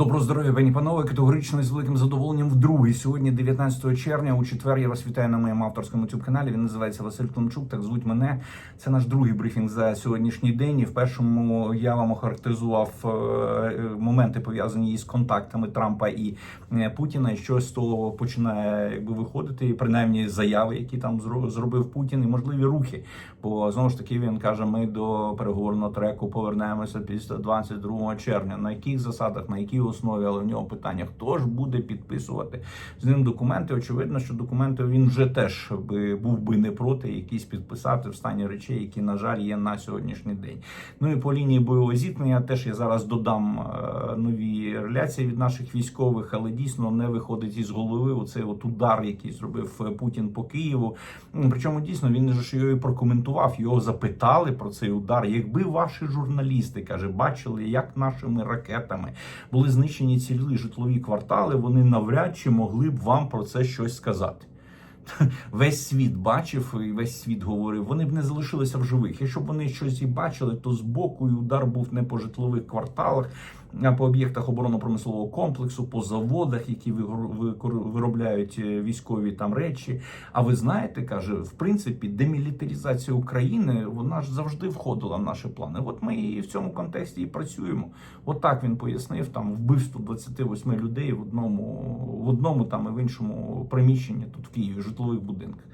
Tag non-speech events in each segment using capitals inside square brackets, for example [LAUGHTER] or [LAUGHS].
Доброго здоров'я, пані панове. Категорично і з великим задоволенням вдруге. Сьогодні, 19 червня, у четвер я вас вітаю на моєму авторському youtube каналі. Він називається Василь Климчук. Так звуть мене. Це наш другий брифінг за сьогоднішній день. І в першому я вам охарактеризував е, е, моменти пов'язані із контактами Трампа і е, Путіна. Що з того починає якби виходити, і принаймні заяви, які там зробив Путін, і можливі рухи. Бо знову ж таки він каже: ми до переговорного треку повернемося після 22 червня. На яких засадах, на якій основі, але в нього питання: хто ж буде підписувати з ним документи? Очевидно, що документи він вже теж був би не проти якісь підписати в стані речей, які на жаль є на сьогоднішній день. Ну і по лінії бойового зіткнення теж я зараз додам е, нові реляції від наших військових, але дійсно не виходить із голови оцей от удар, який зробив е, Путін по Києву. Причому дійсно він ж його і прокоментував. Його запитали про цей удар. Якби ваші журналісти каже, бачили, як нашими ракетами були знищені цілі житлові квартали, вони навряд чи могли б вам про це щось сказати. [LAUGHS] Весь світ бачив і весь світ говорив. Вони б не залишилися в живих. Якщо б вони щось і бачили, то збоку і удар був не по житлових кварталах, по об'єктах оборонно-промислового комплексу, по заводах, які виробляють е, військові там речі. А ви знаєте, каже, в принципі, демілітаризація України вона ж завжди входила в наші плани. От ми і в цьому контексті і працюємо. От так він пояснив там вбивство 28 людей в одному, в одному там і в іншому приміщенні тут в Києві, житлових будинках.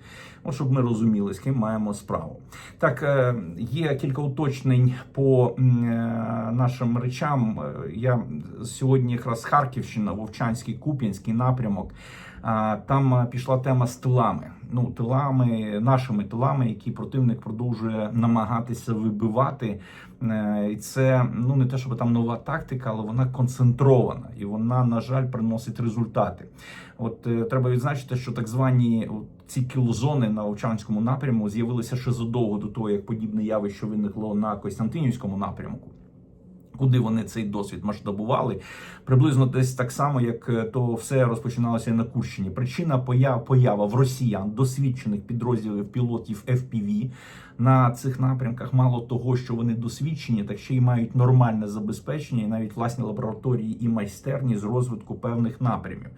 От щоб ми розуміли, з ким маємо справу. Так, е, є кілька уточнень по е, нашим речам. Я сьогодні якраз Харківщина, Вовчанський, Куп'янський напрямок. Там е, пішла тема з тилами. Ну, тилами, нашими тилами, які противник продовжує намагатися вибивати. Е, І це ну не те, щоб там нова тактика, але вона концентрована і вона, на жаль, приносить результати. От е, треба відзначити, що так звані ці кілзони на Овчанському напрямку з'явилися ще задовго до того, як подібне явище виникло на Костянтинівському напрямку. Куди вони цей досвід масштабували, приблизно десь так само, як е, то все розпочиналося на Курщині. Причина поява поява в росіян досвідчених підрозділів пілотів FPV на цих напрямках. Мало того, що вони досвідчені, так ще й мають нормальне забезпечення, і навіть власні лабораторії і майстерні з розвитку певних напрямів.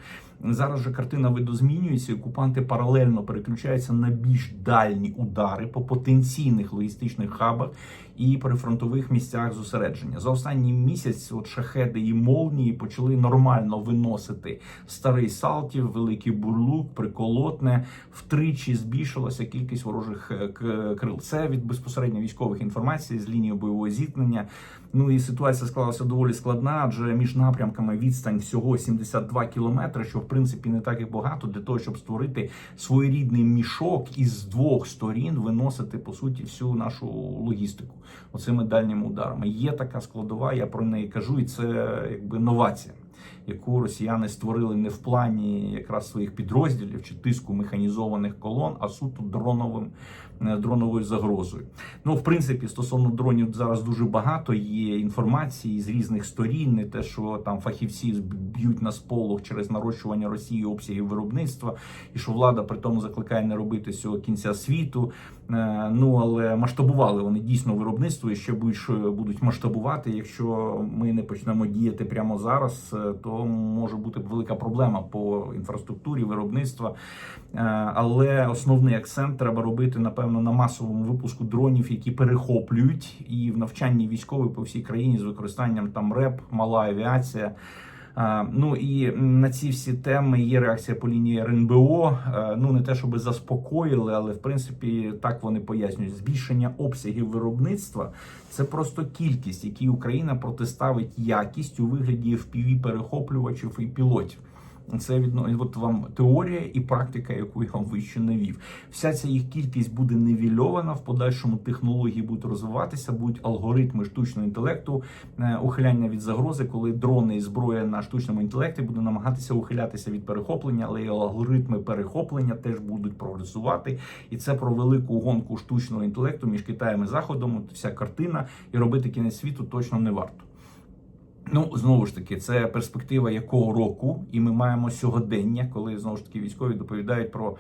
Зараз же картина видозмінюється, і окупанти паралельно переключаються на більш дальні удари по потенційних логістичних хабах і прифронтових місцях зосередження. За останній місяць от шахеди і молнії почали нормально виносити старий Салтів, великий бурлук, приколотне. Втричі збільшилася кількість ворожих е, крил. Це від безпосередньо військових інформацій з лінії бойового зіткнення. Ну і ситуація склалася доволі складна, адже між напрямками відстань всього 72 кілометри, що в принципі не так і багато для того, щоб створити своєрідний мішок із двох сторін, виносити по суті всю нашу логістику оцими дальніми ударами. Є така складова, я про неї кажу, і це якби новація. Яку росіяни створили не в плані якраз своїх підрозділів чи тиску механізованих колон, а суто дроновим е, дроновою загрозою. Ну, в принципі, стосовно дронів зараз дуже багато є інформації з різних сторін. Не те, що там фахівці б'ють на сполох через нарощування Росії обсягів виробництва, і що влада при тому закликає не робити цього кінця світу. Е, Ну але масштабували вони дійсно виробництво і ще більше будуть масштабувати. Якщо ми не почнемо діяти прямо зараз, е, то може бути велика проблема по інфраструктурі виробництва. Е, Але основний акцент треба робити напевно на масовому випуску дронів, які перехоплюють і в навчанні військових по всій країні з використанням там РЕП, мала авіація. Ну і на ці всі теми є реакція по лінії РНБО. Е, Ну не те, щоб заспокоїли, але в принципі так вони пояснюють. Збільшення обсягів виробництва це просто кількість, які Україна протиставить якість у вигляді FPV перехоплювачів і пілотів. Це відно от вам теорія і практика, яку я вам вище навів. Вся ця їх кількість буде нівельована. В подальшому технології будуть розвиватися, будуть алгоритми штучного інтелекту, е, ухиляння від загрози, коли дрони і зброя на штучному інтелекті буде намагатися ухилятися від перехоплення, але і алгоритми перехоплення теж будуть прогресувати. І це про велику гонку штучного інтелекту між Китаєм і Заходом. Вся картина і робити кінець світу точно не варто. Ну, знову ж таки, це перспектива якого року, і ми маємо сьогодення, коли знову ж таки військові доповідають про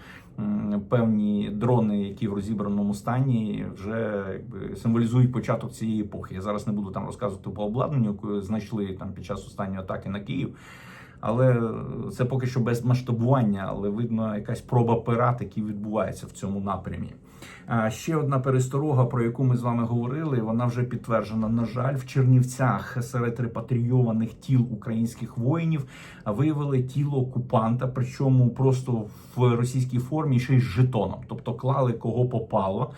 певні дрони, які в розібраному стані вже якби символізують початок цієї епохи. Я зараз не буду там розказувати по обладнанню, яке знайшли там під час останньої атаки на Київ. Але це поки що без масштабування, але видно якась проба пера, які відбувається в цьому напрямі. Ще одна пересторога, про яку ми з вами говорили, вона вже підтверджена. На жаль, в Чернівцях серед репатрійованих тіл українських воїнів виявили тіло окупанта, причому просто в російській формі ще й з жетоном, тобто клали кого попало.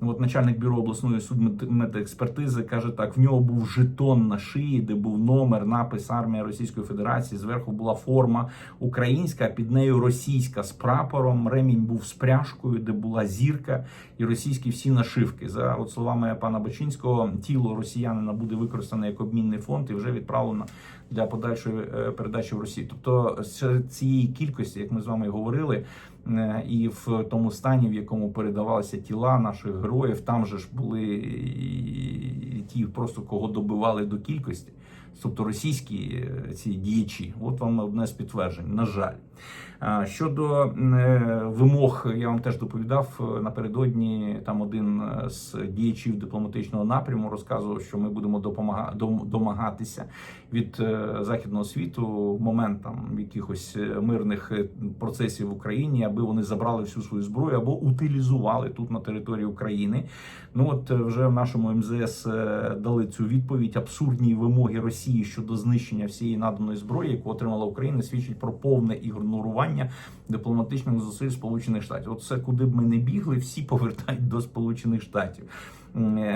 От начальник бюро обласної судмедекспертизи каже так: в нього був жетон на шиї, де був номер, напис армія Російської Федерації. Зверху була форма українська, а під нею російська з прапором. Ремінь був з пряжкою, де була зірка, і російські всі нашивки. За от словами пана Бачинського, тіло росіянина буде використане як обмінний фонд і вже відправлено для подальшої е, передачі в Росію. Тобто серед цієї кількості, як ми з вами говорили. е, І в тому стані, в якому передавалися тіла наших героїв, там же ж були ті, просто кого добивали до кількості, тобто російські е, ці діячі. От вам одне з підтверджень. На жаль. Щодо е, вимог, я вам теж доповідав е, напередодні. Там один е, з діячів дипломатичного напряму розказував, що ми будемо домагатися від західного світу в момент там якихось мирних процесів в Україні, аби вони забрали всю свою зброю або утилізували тут на території України. Ну от вже в нашому МЗС дали цю відповідь. Абсурдні вимоги Росії щодо знищення всієї наданої зброї, яку отримала Україна, свідчить про повне ігнорування дипломатичних зусиль Сполучених Штатів. От все, куди б ми не бігли, всі повертають до Сполучених Штатів.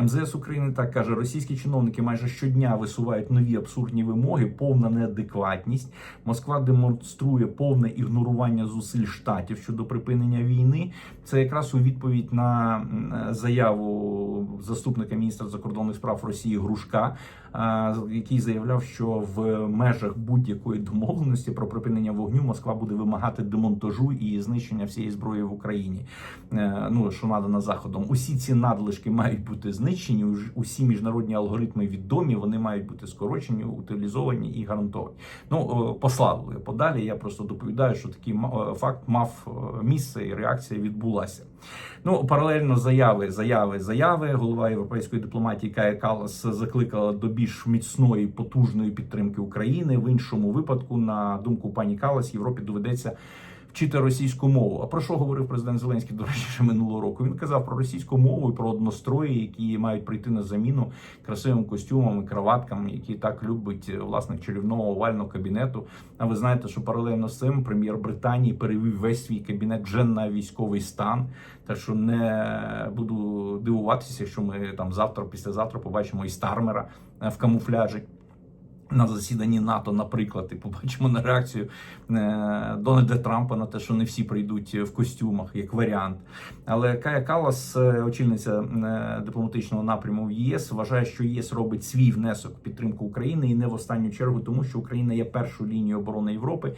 МЗС України так каже: російські чиновники майже щодня висувають нові абсурдні вимоги, повна неадекватність. Москва демонструє повне ігнорування зусиль штатів щодо припинення війни. Це якраз у відповідь на заяву заступника міністра закордонних справ Росії Грушка, який заявляв, що в межах будь-якої домовленості про припинення вогню Москва буде вимагати демонтажу і знищення всієї зброї в Україні. Е, Ну що надано заходом. Усі ці надлишки мають бути знищені. Усі міжнародні алгоритми відомі. Вони мають бути скорочені, утилізовані і гарантовані. Ну е, послали подалі. Я просто доповідаю, що такий е, факт мав е, місце і реакція відбулася. Ну паралельно заяви, заяви, заяви. Голова європейської дипломатії Кая Калас закликала до більш міцної потужної підтримки України. В іншому випадку, на думку пані Калас, Європі доведеться. Вчити російську мову. А про що говорив президент Зеленський, до речі, ще минулого року? Він казав про російську мову і про однострої, які мають прийти на заміну красивим костюмам і краваткам, які так любить е, власник чарівного овального кабінету. А ви знаєте, що паралельно з цим прем'єр Британії перевів весь свій кабінет вже на військовий стан. Так що не буду дивуватися, якщо ми там завтра, післязавтра побачимо і Стармера е, в камуфляжі. На засіданні НАТО, наприклад, і побачимо на реакцію е, Дональда Трампа на те, що не всі прийдуть в костюмах, як варіант. Але Кая Калас, е, очільниця е, дипломатичного напряму в ЄС, вважає, що ЄС робить свій внесок в підтримку України і не в останню чергу, тому що Україна є першою лінією оборони Європи,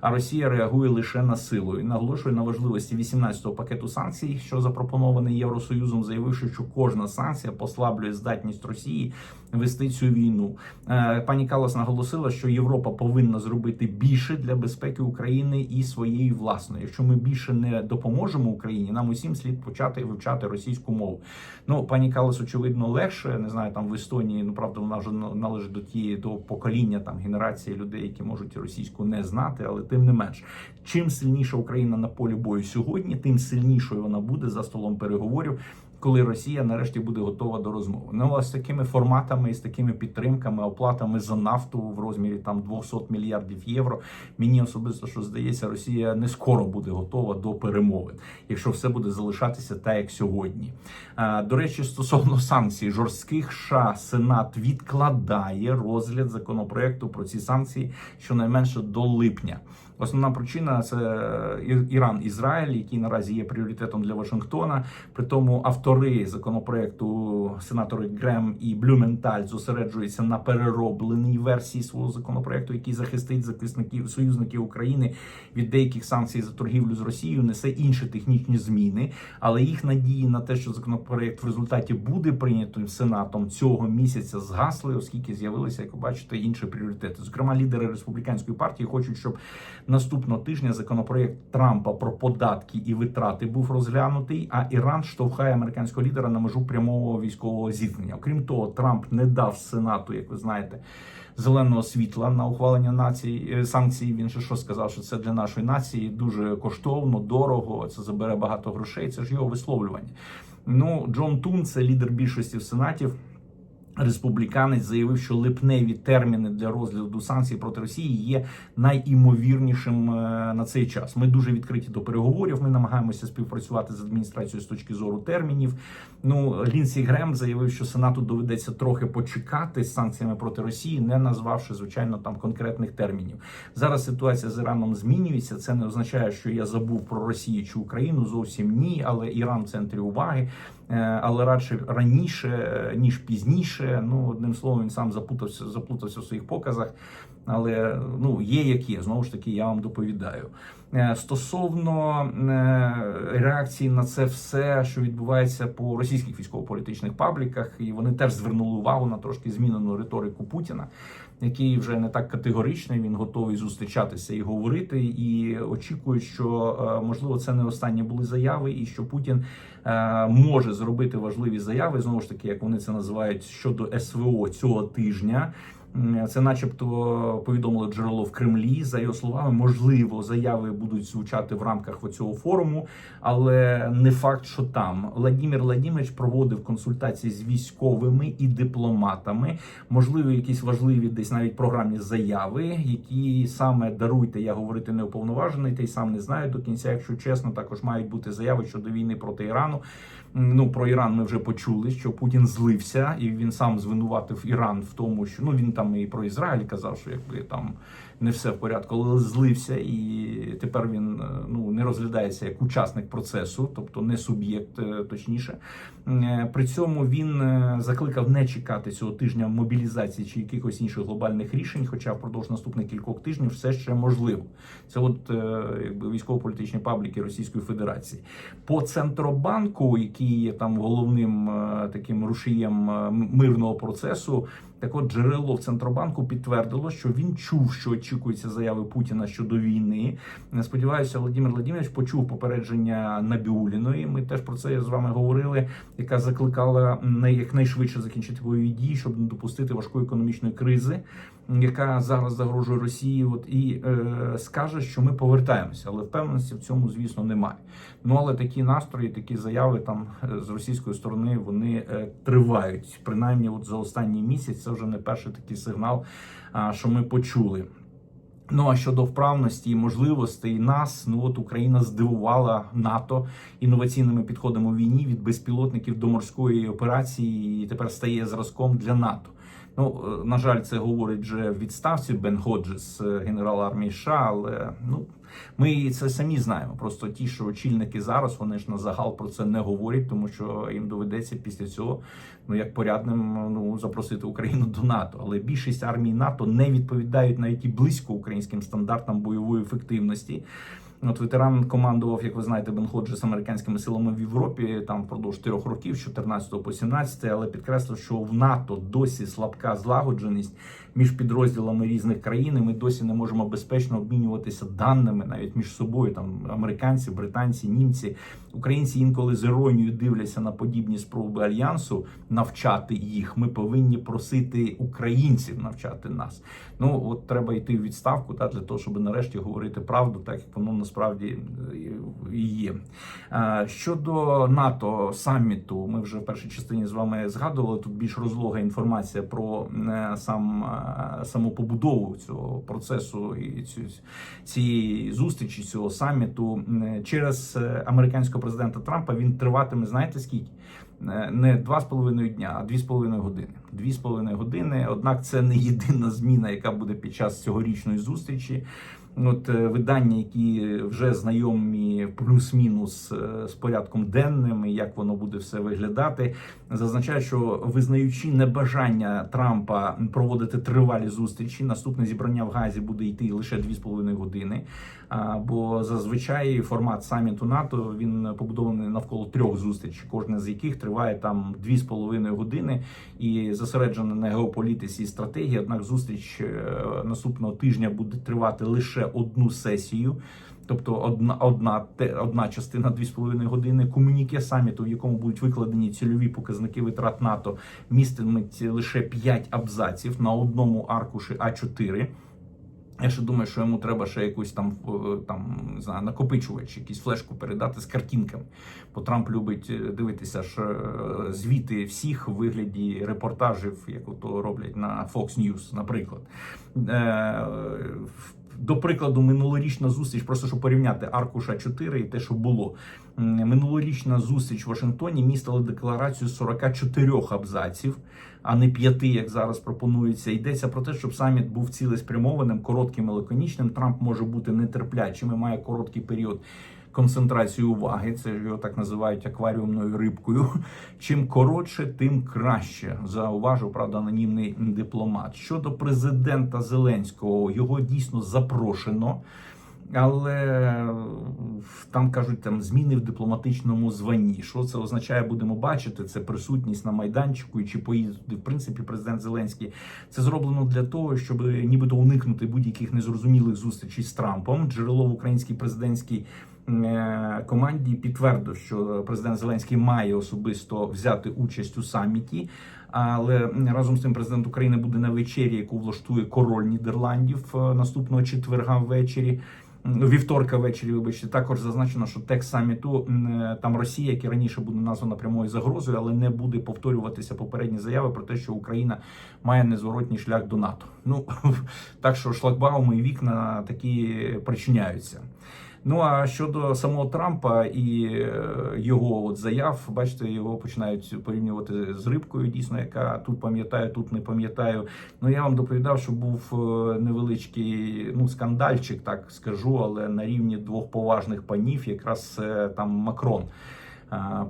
а Росія реагує лише на силу і наголошує на важливості 18-го пакету санкцій, що запропонований Євросоюзом, заявивши, що кожна санкція послаблює здатність Росії вести цю війну. Е, Пані Калас наголосила, що Європа повинна зробити більше для безпеки України і своєї власної. Якщо ми більше не допоможемо Україні, нам усім слід почати вивчати російську мову. Ну, пані Калас, очевидно, легше. Не знаю, там в Естонії, ну правда, вона вже на- належить до тієї до покоління там генерації людей, які можуть російську не знати, але тим не менш, чим сильніша Україна на полі бою сьогодні, тим сильнішою вона буде за столом переговорів коли Росія нарешті буде готова до розмови. Ну а з такими форматами і з такими підтримками, оплатами за нафту в розмірі там 200 мільярдів євро. Мені особисто що здається, Росія не скоро буде готова до перемови, якщо все буде залишатися так, як сьогодні. До речі, стосовно санкцій жорстких США Сенат відкладає розгляд законопроекту про ці санкції щонайменше до липня. Основна причина це Іран, Ізраїль, який наразі є пріоритетом для Вашингтона. При тому автори законопроекту, сенатори Грем і Блюменталь, зосереджуються на переробленій версії свого законопроекту, який захистить захисників союзників України від деяких санкцій за торгівлю з Росією, несе інші технічні зміни. Але їх надії на те, що законопроект в результаті буде прийнятим сенатом цього місяця, згасли, оскільки з'явилися, як ви бачите, інші пріоритети. Зокрема, лідери республіканської партії хочуть, щоб наступного тижня законопроект Трампа про податки і витрати був розглянутий. А Іран штовхає американського лідера на межу прямого військового зіткнення. Окрім того, Трамп не дав сенату, як ви знаєте. Зеленого світла на ухвалення націй е, санкцій. Він ще що сказав, що це для нашої нації дуже коштовно, дорого. Це забере багато грошей. Це ж його висловлювання. Ну, Джон Тун, це лідер більшості в сенатів. Республіканець заявив, що липневі терміни для розгляду санкцій проти Росії є найімовірнішим е, на цей час. Ми дуже відкриті до переговорів. Ми намагаємося співпрацювати з адміністрацією з точки зору термінів. Ну Лінсі Грем заявив, що Сенату доведеться трохи почекати з санкціями проти Росії, не назвавши звичайно там конкретних термінів. Зараз ситуація з Іраном змінюється. Це не означає, що я забув про Росію чи Україну. Зовсім ні, але Іран в центрі уваги. Е, Але радше раніше е, ніж пізніше. Ну одним словом, він сам запутався, заплутався в своїх показах. Але ну є як є. Знову ж таки, я вам доповідаю. Е, Стосовно реакції на це все, що відбувається по російських військово-політичних пабліках, і вони теж звернули увагу на трошки змінену риторику Путіна, який вже не так категоричний. Він готовий зустрічатися і говорити, і очікують, що е, можливо це не останні були заяви, і що Путін е, може зробити важливі заяви. Знову ж таки, як вони це називають щодо СВО цього тижня. М, Це, начебто, повідомило джерело в Кремлі. За його словами, можливо, заяви будуть звучати в рамках цього форуму, але не факт, що там Владимир Владимирович проводив консультації з військовими і дипломатами. Можливо, якісь важливі десь навіть програмні заяви, які саме даруйте, я говорити не уповноважений, та й сам не знаю до кінця. Якщо чесно, також мають бути заяви щодо війни проти Ірану. Ну про Іран ми вже почули, що Путін злився, і він сам звинуватив Іран в тому, що ну він там і про Ізраїль казав, що якби там не все в порядку, але злився, і тепер він е, ну не розглядається як учасник процесу, тобто не суб'єкт, е, точніше. Е, При цьому він закликав не чекати цього тижня мобілізації чи якихось інших глобальних рішень, хоча впродовж наступних кількох тижнів все ще можливо. Це от якби військово-політичні пабліки Російської Федерації. По центробанку, який є там головним таким рушієм мирного процесу. Так от джерело в Центробанку підтвердило, що він чув, що очікуються заяви Путіна щодо війни. Сподіваюся, Володимир Владимирович почув попередження Набіуліної. Ми теж про це з вами говорили, яка закликала на якнайшвидше закінчити бойові дії, щоб не допустити важкої економічної кризи, яка зараз загрожує Росії. От і е, скаже, що ми повертаємося, але впевненості в цьому, звісно, немає. Ну але такі настрої, такі заяви там е, з російської сторони вони е, тривають. Принаймні, от за останній місяць це вже не перший такий сигнал, а, що ми почули. Ну а щодо вправності і можливостей нас, ну от Україна здивувала НАТО інноваційними підходами у війні від безпілотників до морської операції, і тепер стає зразком для НАТО. Ну е, на жаль, це говорить вже в відставці Бен Ходжес, е, генерал армії США, але ну. Ми це самі знаємо. Просто ті, що очільники зараз, вони ж на загал про це не говорять, тому що їм доведеться після цього, ну як порядним, ну запросити Україну до НАТО. Але більшість армій НАТО не відповідають навіть і близько українським стандартам бойової ефективності. От ветеран командував, як ви знаєте, Бен Ходжес американськими силами в Європі там впродовж трьох років, з 14 по 17, але підкреслив, що в НАТО досі слабка злагодженість між підрозділами різних країн. і Ми досі не можемо безпечно обмінюватися даними навіть між собою. Там американці, британці, німці, українці інколи з іронією дивляться на подібні спроби альянсу навчати їх. Ми повинні просити українців навчати нас. Ну от треба йти в відставку та для того, щоб нарешті говорити правду, так як воно насправді е, і є. Е, Щодо НАТО саміту, ми вже в першій частині з вами згадували. Тут більш розлога інформація про е, сам е, саму побудову цього процесу і цієї зустрічі, цього саміту через е, американського президента Трампа. Він триватиме, знаєте скільки? е, не два з половиною дня, а дві з половиною години. Дві з половиною години. Однак це не єдина зміна, яка буде під час цьогорічної зустрічі. От е, видання, які вже знайомі плюс-мінус е, з порядком денним, як воно буде все виглядати, зазначають, що визнаючи небажання Трампа проводити тривалі зустрічі, наступне зібрання в Газі буде йти лише 2,5 години. Бо зазвичай формат саміту НАТО він побудований навколо трьох зустрічей, кожна з яких триває там 2,5 години і зосереджена на геополітиці і стратегії. Однак зустріч е, наступного тижня буде тривати лише одну сесію. Тобто одна одна одна частина 2,5 години комуніке саміту, в якому будуть викладені цільові показники витрат НАТО, міститиметь лише 5 абзаців на одному аркуші А4. Я ще думаю, що йому треба ще якусь там е, там не знаю, накопичувач, якийсь флешку передати з картинками. Бо Трамп любить е, дивитися ж е, звіти всіх у вигляді репортажів, як ото роблять на Fox News, наприклад. До прикладу, минулорічна зустріч, просто щоб порівняти аркуша 4 і те, що було. Минулорічна зустріч в Вашингтоні містила декларацію з 44 абзаців, а не 5, як зараз пропонується. Йдеться про те, щоб саміт був цілеспрямованим, коротким і лаконічним. Трамп може бути нетерплячим і має короткий період концентрації уваги. Це його так називають акваріумною рибкою. Чим коротше, тим краще. Зауважив правда анонімний дипломат. Щодо президента Зеленського, його дійсно запрошено. Але там кажуть, там зміни в дипломатичному званні. Що це означає, будемо бачити. Це присутність на майданчику і чи туди, в принципі, президент Зеленський. Це зроблено для того, щоб нібито уникнути будь-яких незрозумілих зустрічей з Трампом. Джерело в українській президентській е, команді підтвердив, що президент Зеленський має особисто взяти участь у саміті. Але разом з тим президент України буде на вечері, яку влаштує король Нідерландів е, наступного четверга ввечері. М, Вівторка ввечері, вибачте, також зазначено, що текст саміту там Росія, як і раніше буде названа прямою загрозою, але не буде повторюватися попередні заяви про те, що Україна має незворотній шлях до НАТО. Ну [LAUGHS] так що шлагбауми і вікна такі причиняються. Ну а щодо самого Трампа і е, його от заяв, бачите, його починають порівнювати з рибкою, дійсно, яка тут пам'ятаю, тут не пам'ятаю. Ну я вам доповідав, що був е, невеличкий ну скандальчик, так скажу, але на рівні двох поважних панів, якраз е, там Макрон.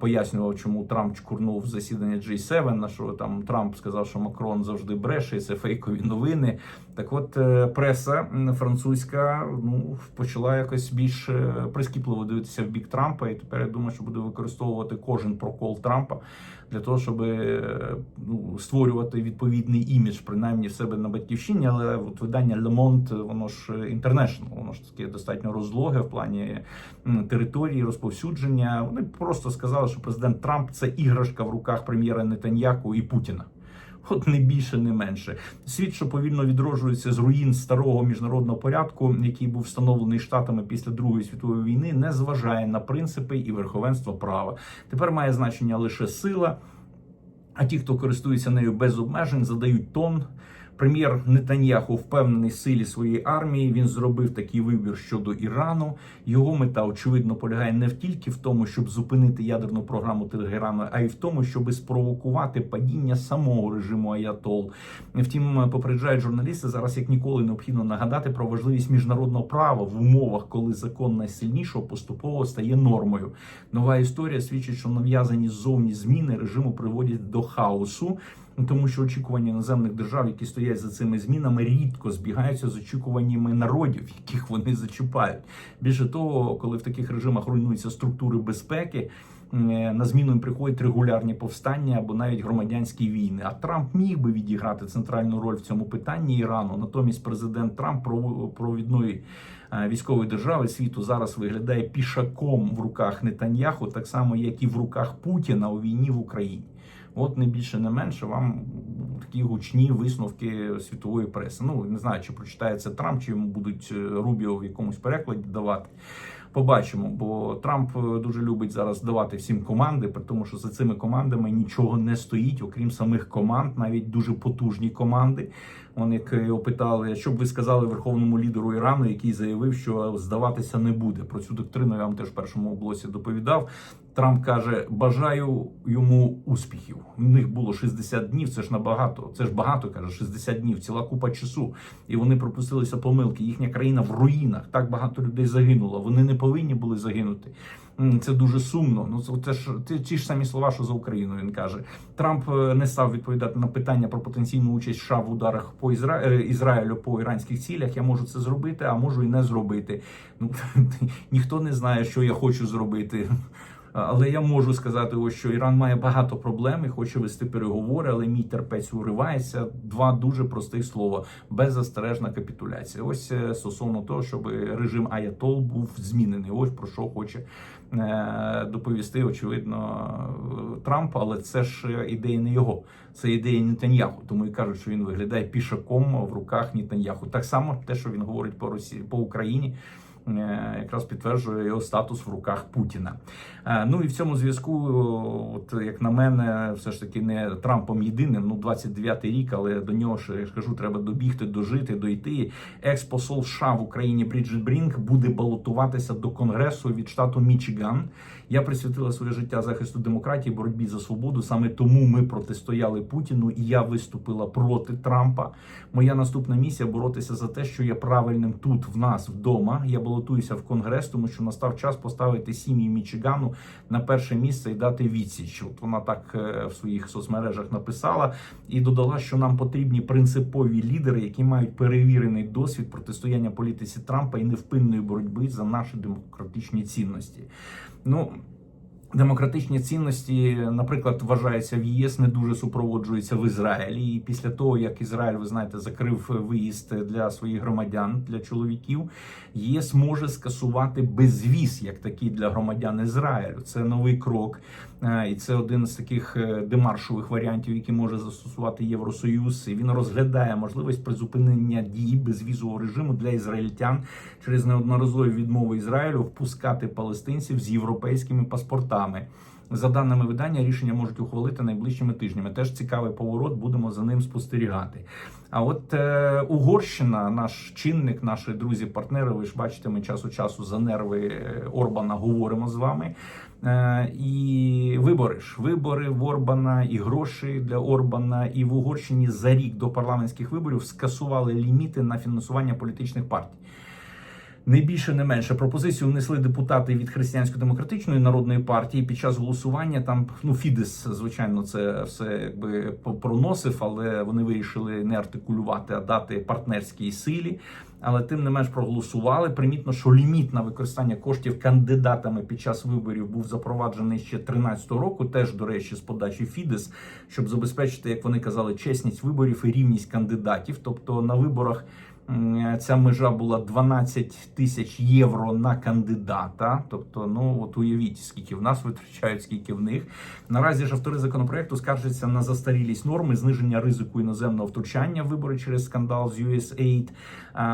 Пояснював, чому Трамп чкурнув засідання G7, на що там Трамп сказав, що Макрон завжди бреше, і це фейкові новини. Так от е, преса французька ну почала якось більш е, прискіпливо дивитися в бік Трампа, і тепер я думаю, що буде використовувати кожен прокол Трампа для того, щоб е, ну, створювати відповідний імідж, принаймні в себе на батьківщині. Але от видання Le Monde, воно ж інтернешнл, воно ж таке достатньо розлоге в плані території, розповсюдження. Вони просто сказали, що президент Трамп це іграшка в руках прем'єра Нетаньяку і Путіна. [LAUGHS] От не більше, не менше. Світ, що повільно відроджується з руїн старого міжнародного порядку, який був встановлений штатами після Другої світової війни, не зважає на принципи і верховенство права. Тепер має значення лише сила. А ті, хто користується нею без обмежень, задають тон. Прем'єр Нетаньяху впевнений силі своєї армії. Він зробив такий вибір щодо Ірану. Його мета очевидно полягає не тільки в тому, щоб зупинити ядерну програму Тегерану, а й в тому, щоб спровокувати падіння самого режиму Аятол. Втім, попереджають журналісти зараз як ніколи необхідно нагадати про важливість міжнародного права в умовах, коли закон найсильнішого поступово стає нормою. Нова історія свідчить, що нав'язані ззовні зміни режиму приводять до хаосу. Тому що очікування іноземних держав, які стоять за цими змінами, рідко збігаються з очікуваннями народів, яких вони зачіпають. Більше того, коли в таких режимах руйнуються структури безпеки, е, на зміну їм приходять регулярні повстання або навіть громадянські війни. А Трамп міг би відіграти центральну роль в цьому питанні Ірану. Натомість президент Трамп пров- провідної е, військової держави світу зараз виглядає пішаком в руках Нетаньяху, так само як і в руках Путіна у війні в Україні. От не більше, не менше, вам такі гучні висновки світової преси. Ну не знаю, чи прочитає це Трамп, чи йому будуть е, Рубіо в якомусь перекладі давати. Побачимо, бо Трамп е, дуже любить зараз давати всім команди, при тому, що за цими командами нічого не стоїть, окрім самих команд, навіть дуже потужні команди. Вони його питали, що б ви сказали верховному лідеру Ірану, який заявив, що здаватися не буде. Про цю доктрину я вам теж в першому блоці доповідав. Трамп каже: бажаю йому успіхів. У них було 60 днів. Це ж набагато. Це ж багато каже. 60 днів, ціла купа часу. І вони пропустилися помилки. Їхня країна в руїнах. Так багато людей загинуло. Вони не повинні були загинути. Це дуже сумно. Ну це, ж ті ж самі слова, що за Україну. Він каже. Трамп е, не став відповідати на питання про потенційну участь США в ударах по Ізра... е, Ізраїлю по іранських цілях. Я можу це зробити, а можу і не зробити. Ну [LAUGHS] ніхто не знає, що я хочу зробити. Але я можу сказати, ось що Іран має багато проблем і хоче вести переговори, але мій терпець уривається. Два дуже простих слова: беззастережна капітуляція. Ось е, стосовно того, щоб режим Аятол був змінений. Ось про що хоче е, доповісти, очевидно, Трамп. Але це ж ідея не його, це ідея Нетаньяху. Тому і кажуть, що він виглядає пішаком в руках Нетаньяху. Так само те, що він говорить по Росії по Україні. Е, Якраз підтверджує його статус в руках Путіна. Е, Ну і в цьому зв'язку, от як на мене, все ж таки не Трампом єдиним. Ну 29-й рік, але до нього ж кажу, треба добігти, дожити, дойти. Екс-посол США в Україні Бріджит Брінк буде балотуватися до конгресу від штату Мічиган. Я присвятила своє життя захисту демократії, боротьбі за свободу. Саме тому ми протистояли Путіну, і я виступила проти Трампа. Моя наступна місія боротися за те, що є правильним тут, в нас вдома. Я балотуюся в конгрес, тому що настав час поставити сім'ї Мічигану на перше місце і дати відсіч. От вона так е, в своїх соцмережах написала і додала, що нам потрібні принципові лідери, які мають перевірений досвід протистояння політиці Трампа і невпинної боротьби за наші демократичні цінності. Ну. Демократичні цінності, наприклад, вважається в ЄС не дуже супроводжуються в Ізраїлі. І після того, як Ізраїль, ви знаєте, закрив виїзд для своїх громадян для чоловіків, ЄС може скасувати безвіз як такий для громадян Ізраїлю. Це новий крок, е, і це один з таких е, демаршових варіантів, які може застосувати Євросоюз. І він розглядає можливість призупинення дії безвізового режиму для ізраїльтян через неодноразові відмови Ізраїлю впускати палестинців з європейськими паспортами. За даними видання, рішення можуть ухвалити найближчими тижнями. Теж цікавий поворот, будемо за ним спостерігати. А от е, Угорщина, наш чинник, наші друзі-партнери, ви ж бачите, ми час у часу за нерви е, Орбана говоримо з вами. Е, і вибори ж вибори в Орбана, і гроші для Орбана, і в Угорщині за рік до парламентських виборів скасували ліміти на фінансування політичних партій. Не більше, не менше пропозицію внесли депутати від християнсько-демократичної народної партії під час голосування. Там ну Фідес, звичайно, це все якби проносив, але вони вирішили не артикулювати, а дати партнерській силі. Але тим не менш проголосували. Примітно, що ліміт на використання коштів кандидатами під час виборів був запроваджений ще 13 року. Теж до речі, з подачі Фідес, щоб забезпечити, як вони казали, чесність виборів і рівність кандидатів. Тобто на виборах. Ця межа була 12 тисяч євро на кандидата. Тобто, ну от уявіть, скільки в нас витрачають, скільки в них. Наразі ж автори законопроекту скаржаться на застарілість норми, зниження ризику іноземного втручання в вибори через скандал з USAID.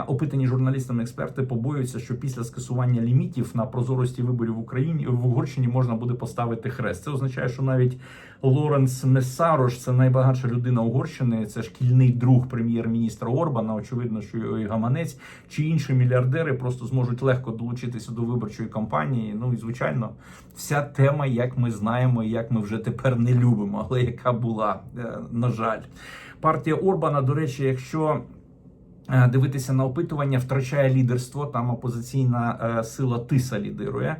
Опитані журналістами експерти побоюються, що після скасування лімітів на прозорості виборів в Україні в Угорщині можна буде поставити хрест. Це означає, що навіть Лоренс Месарош, це найбагатша людина Угорщини, це шкільний друг прем'єр-міністра Орбана. Очевидно, що і гаманець чи інші мільярдери просто зможуть легко долучитися до виборчої кампанії. Ну і звичайно, вся тема, як ми знаємо, і як ми вже тепер не любимо, але яка була, е, на жаль, партія Орбана. До речі, якщо е, дивитися на опитування, втрачає лідерство. Там опозиційна е, сила Тиса лідирує.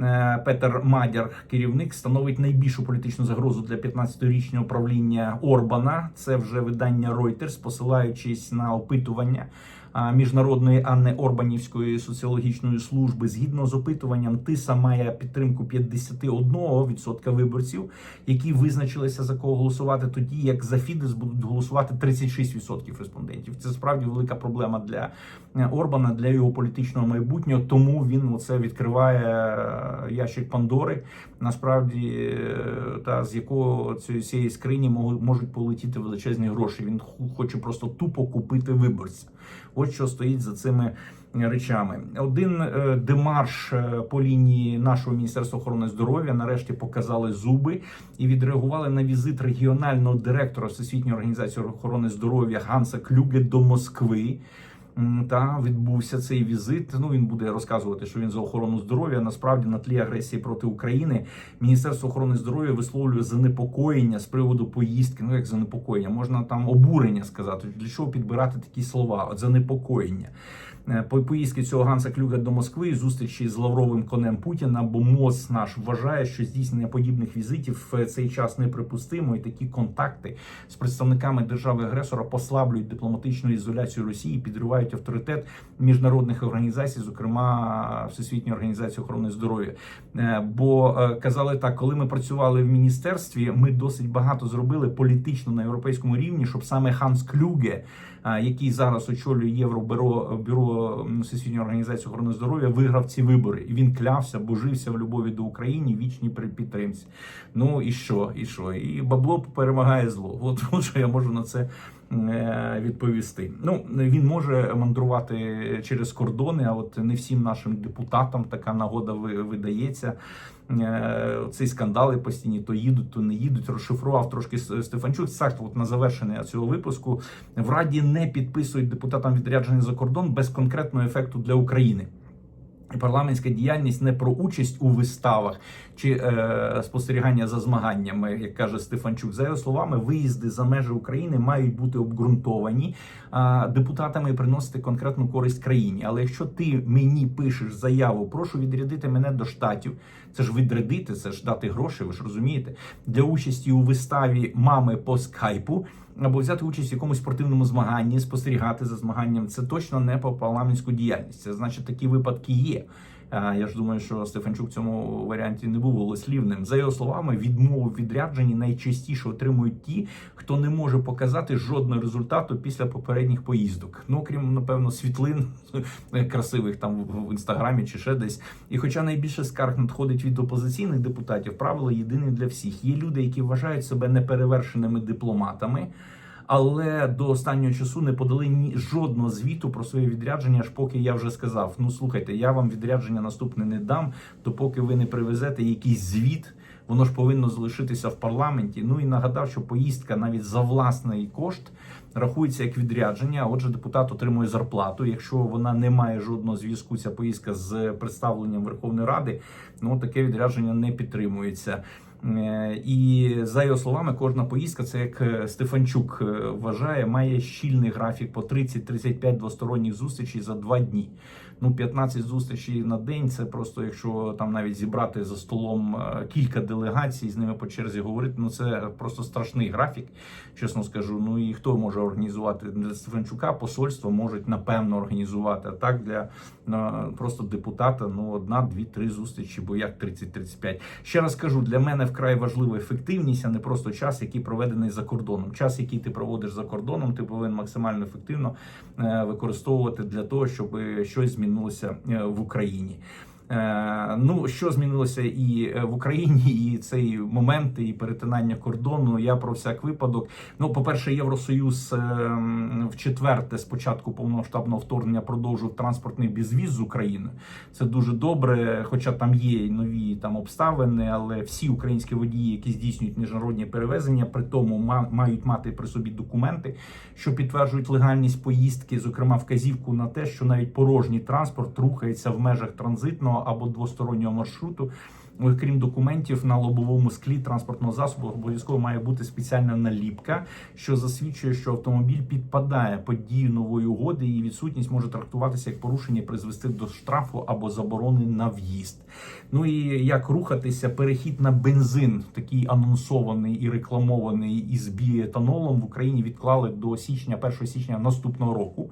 Е, Петер Мадяр, керівник, становить найбільшу політичну загрозу для 15-річного правління Орбана. Це вже видання Reuters, посилаючись на опитування міжнародної, а не Орбанівської соціологічної служби. Згідно з опитуванням, Тиса має підтримку 51% виборців, які визначилися за кого голосувати, тоді як за Фідес будуть голосувати 36% респондентів. Це справді велика проблема для е, Орбана, для його політичного майбутнього. Тому він оце відкриває е, ящик Пандори. Насправді, е, та з якого цієї скрині можуть- полетіти величезні гроші. Він хоче просто тупо купити виборця. От що стоїть за цими речами. Один е, демарш е, по лінії нашого міністерства охорони здоров'я нарешті показали зуби і відреагували на візит регіонального директора Всесвітньої організації охорони здоров'я Ганса Клюге до Москви. Та відбувся цей візит. Ну він буде розказувати, що він за охорону здоров'я. Насправді на тлі агресії проти України Міністерство охорони здоров'я висловлює занепокоєння з приводу поїздки. Ну як занепокоєння, можна там обурення сказати. Для чого підбирати такі слова? От занепокоєння. Е, По поїздки цього Ганса Клюга до Москви, зустрічі з Лавровим конем Путіна, бо МОЗ наш вважає, що здійснення подібних візитів в цей час неприпустимо, і такі контакти з представниками держави-агресора послаблюють дипломатичну ізоляцію Росії, підривають авторитет міжнародних організацій, зокрема Всесвітньої організації охорони здоров'я. Е, Бо е, казали так, коли ми працювали в міністерстві, ми досить багато зробили політично на європейському рівні, щоб саме Ханс Клюге, е, який зараз очолює Євробюро бюро Всесвітньої організації охорони здоров'я, виграв ці вибори. І він клявся, божився в любові до України, вічній підтримці. Ну і що? І що? І бабло перемагає зло. От, [LAUGHS] от що я можу на це відповісти. Ну він може мандрувати через кордони, а от не всім нашим депутатам така нагода ви- видається. Е, Ці скандали постійні то їдуть, то не їдуть. Розшифрував трошки Стефанчук. Так, от на завершення цього випуску в Раді не підписують депутатам відрядження за кордон без конкретного ефекту для України. Парламентська діяльність не про участь у виставах чи е, спостерігання за змаганнями, як каже Стефанчук. За його словами, виїзди за межі України мають бути обґрунтовані е, депутатами і приносити конкретну користь країні. Але якщо ти мені пишеш заяву, прошу відрядити мене до штатів, це ж відрядити, це ж дати гроші, ви ж розумієте, для участі у виставі мами по скайпу. Або взяти участь в якомусь спортивному змаганні, спостерігати за змаганням, це точно не по парламентську діяльність. Це значить, такі випадки є. А, Я ж думаю, що Стефанчук в цьому варіанті не був голослівним. За його словами, відмову відрядженні найчастіше отримують ті, хто не може показати жодного результату після попередніх поїздок. Ну крім напевно світлин [LAUGHS] красивих там в інстаграмі чи ще десь. І хоча найбільше скарг надходить від опозиційних депутатів, правило єдине для всіх. Є люди, які вважають себе неперевершеними дипломатами. Але до останнього часу не подали ні жодного звіту про своє відрядження, аж поки я вже сказав: ну слухайте, я вам відрядження наступне не дам, допоки ви не привезете якийсь звіт. Воно ж повинно залишитися в парламенті. Ну і нагадав, що поїздка навіть за власний кошт рахується як відрядження. Отже, депутат отримує зарплату. Якщо вона не має жодного зв'язку, ця поїздка з представленням Верховної Ради, ну таке відрядження не підтримується. Е, І за його словами, кожна поїздка, це як е, Стефанчук е, вважає, має щільний графік по 30-35 двосторонніх зустрічей за два дні. Ну, 15 зустрічей на день. Це просто якщо там навіть зібрати за столом е, кілька делегацій, з ними по черзі говорити. Ну це просто страшний графік, чесно скажу. Ну і хто може організувати для Стефанчука? Посольство можуть напевно організувати. А так для на, просто депутата ну одна, дві, три зустрічі, бо як 30-35. Ще раз кажу, для мене вкрай важлива ефективність, а не просто час, який проведений за кордоном. Час, який ти проводиш за кордоном, ти повинен максимально ефективно е, використовувати для того, щоб щось змінилося е, в Україні. Е, Ну, що змінилося і е, в Україні, і цей момент, і перетинання кордону. Я про всяк випадок. Ну, по-перше, Євросоюз е, в четверте, з початку повномасштабного вторгнення, продовжив транспортний безвіз з Україною. Це дуже добре, хоча там є нові там обставини, але всі українські водії, які здійснюють міжнародні перевезення, при тому ма- мають мати при собі документи, що підтверджують легальність поїздки, зокрема вказівку на те, що навіть порожній транспорт рухається в межах транзитного або двостороннього маршруту. Окрім документів на лобовому склі транспортного засобу, обов'язково має бути спеціальна наліпка, що засвідчує, що автомобіль підпадає під дію нової угоди, і відсутність може трактуватися як порушення, призвести до штрафу або заборони на в'їзд. Ну і як рухатися, перехід на бензин, такий анонсований і рекламований із біоетанолом в Україні відклали до січня, 1 січня наступного року.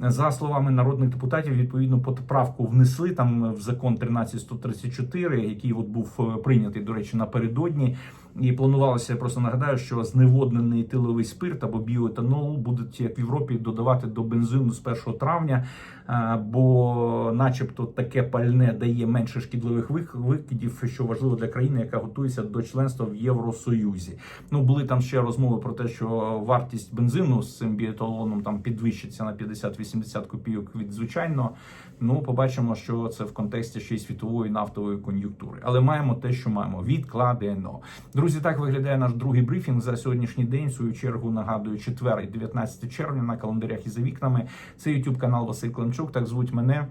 За словами народних депутатів, відповідно поправку внесли там в закон 13134, який от був е, прийнятий, до речі, напередодні. І планувалося, я просто нагадаю, що зневоднений тиловий спирт або біоетанол будуть як в Європі додавати до бензину з 1 травня, е, бо, начебто, таке пальне дає менше шкідливих викидів, що важливо для країни, яка готується до членства в Євросоюзі. Ну були там ще розмови про те, що вартість бензину з цим біоеталоном там підвищиться на 50-80 копійок від звичайного. Ну, побачимо, що це в контексті ще й світової нафтової кон'юнктури. Але маємо те, що маємо. Відкладено. Друзі, так виглядає наш другий брифінг за сьогоднішній день. В свою чергу нагадую, четвер, 19 червня на календарях і за вікнами. Це YouTube канал Василь Климчук. Так звуть мене.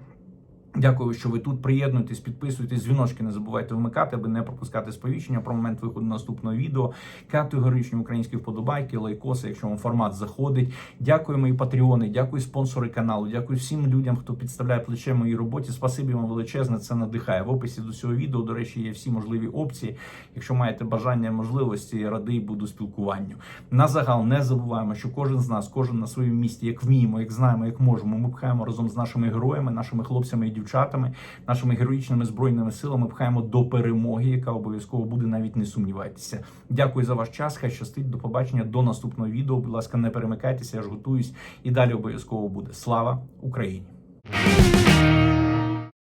Дякую, що ви тут приєднуєтесь, підписуєтесь, дзвіночки не забувайте вмикати, аби не пропускати сповіщення про момент виходу наступного відео. Категоричні українські вподобайки, лайкоси, якщо вам формат заходить. Дякую, мої патреони, дякую спонсори каналу. Дякую всім людям, хто підставляє плече моїй роботі. Спасибі вам величезне. Це надихає. В описі до цього відео, до речі, є всі можливі опції. Якщо маєте бажання, можливості, радий буду спілкуванню. На загал не забуваємо, що кожен з нас, кожен на своєму місці, як вміємо, як знаємо, як можемо. Ми пхаємо разом з нашими героями, нашими хлопцями і дівчатами, нашими героїчними збройними силами. Пхаємо до перемоги, яка обов'язково буде. Навіть не сумнівайтеся. Дякую за ваш час. Хай щастить. До побачення. До наступного відео. Будь ласка, не перемикайтеся. Я ж готуюсь і далі обов'язково буде. Слава Україні!